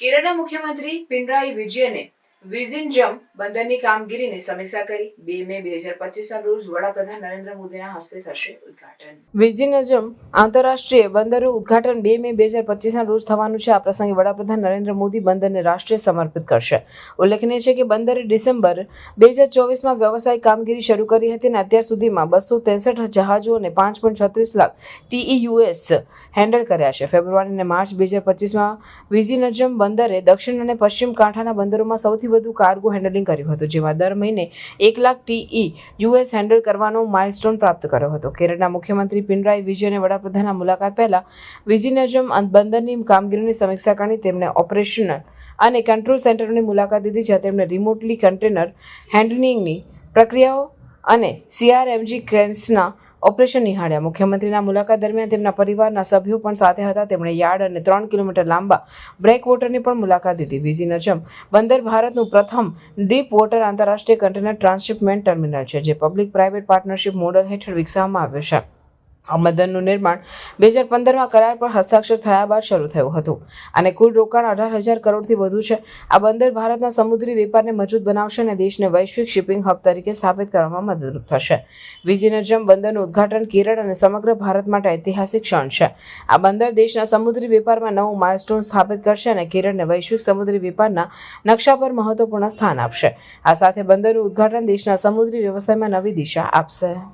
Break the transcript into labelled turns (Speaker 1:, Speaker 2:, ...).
Speaker 1: કેરળના મુખ્યમંત્રી પિનરાઈ વિજયને વિઝિનજમ બંદરની કામગીરીની સમીક્ષા કરી બે મે બે હજાર પચીસના રોજ વડાપ્રધાન નરેન્દ્ર મોદીના હસ્તે થશે ઉદ્ઘાટન. વિઝિનજમ આંતરરાષ્ટ્રીય બંદરનું ઉદઘાટન બે મે બે હજાર પચીસના રોજ થવાનું છે. આ પ્રસંગે વડાપ્રધાન નરેન્દ્ર મોદી બંદરને રાષ્ટ્રીય સમર્પિત કરશે. ઉલ્લેખનીય છે કે બંદરે ડિસેમ્બર બે હજાર ચોવીસમાં વ્યવસાયિક કામગીરી શરૂ કરી હતી અને અત્યાર સુધીમાં બસો ત્રેસઠ જહાજો અને પાંચ પોઈન્ટ છત્રીસ લાખ ટીઈયુએસ હેન્ડલ કર્યા છે. ફેબ્રુઆરી અને માર્ચ બે હજાર પચીસમાં વિઝિનજમ બંદરે દક્ષિણ અને પશ્ચિમ કાંઠાના બંદરોમાં સૌથી વધુ કાર્ગો હેન્ડલિંગ કર્યું હતું, જેમાં દર મહિને એક લાખ ટીઈ યુએસ હેન્ડલ કરવાનો માઇલસ્ટોન પ્રાપ્ત કર્યો હતો. કેરળના મુખ્યમંત્રી પિનરાઈ વિજયને વડાપ્રધાનના મુલાકાત પહેલા વિઝિનજમ બંદરની કામગીરીની સમીક્ષા કરી તેમણે ઓપરેશનલ અને કંટ્રોલ સેન્ટરોની મુલાકાત લીધી, જ્યાં તેમણે રિમોટલી કન્ટેનર હેન્ડલિંગની પ્રક્રિયાઓ અને સીઆરએમજી ક્રેન્સના ઓપરેશન નિહાળ્યા. મુખ્યમંત્રીના મુલાકાત દરમિયાન તેમના પરિવારના સભ્યો પણ સાથે હતા. તેમણે યાર્ડ અને ત્રણ કિલોમીટર લાંબા બ્રેક વોટરની પણ મુલાકાત લીધી. વિઝીનજમ બંદર ભારતનું પ્રથમ ડીપ વોટર આંતરરાષ્ટ્રીય કન્ટેનર ટ્રાન્સશિપમેન્ટ ટર્મિનલ છે, જે પબ્લિક પ્રાઇવેટ પાર્ટનરશિપ મોડલ હેઠળ વિકસાવવામાં આવ્યું છે. આ બંદરનું નિર્માણ બે હજાર પંદરમાં કરાર પર હસ્તાક્ષર થયા બાદ શરૂ થયું હતું. અને કુલ રોકાણ અઢાર હજાર કરોડથી વધુ છે. આ બંદર ભારતના સમુદ્રી વેપારને મજબૂત બનાવશે અને દેશને વૈશ્વિક શિપિંગ હબ તરીકે સ્થાપિત કરવામાં મદદરૂપ થશે. વિજયનગરમ બંદરનું ઉદ્ઘાટન કેરળ અને સમગ્ર ભારત માટે ઐતિહાસિક ક્ષણ છે. આ બંદર દેશના સમુદ્રી વેપારમાં નવું માઇલસ્ટોન સ્થાપિત કરશે અને કેરળને વૈશ્વિક સમુદ્રી વેપારના નકશા પર મહત્વપૂર્ણ સ્થાન આપશે. આ સાથે બંદરનું ઉદ્ઘાટન દેશના સમુદ્રી વ્યવસાયમાં નવી દિશા આપશે.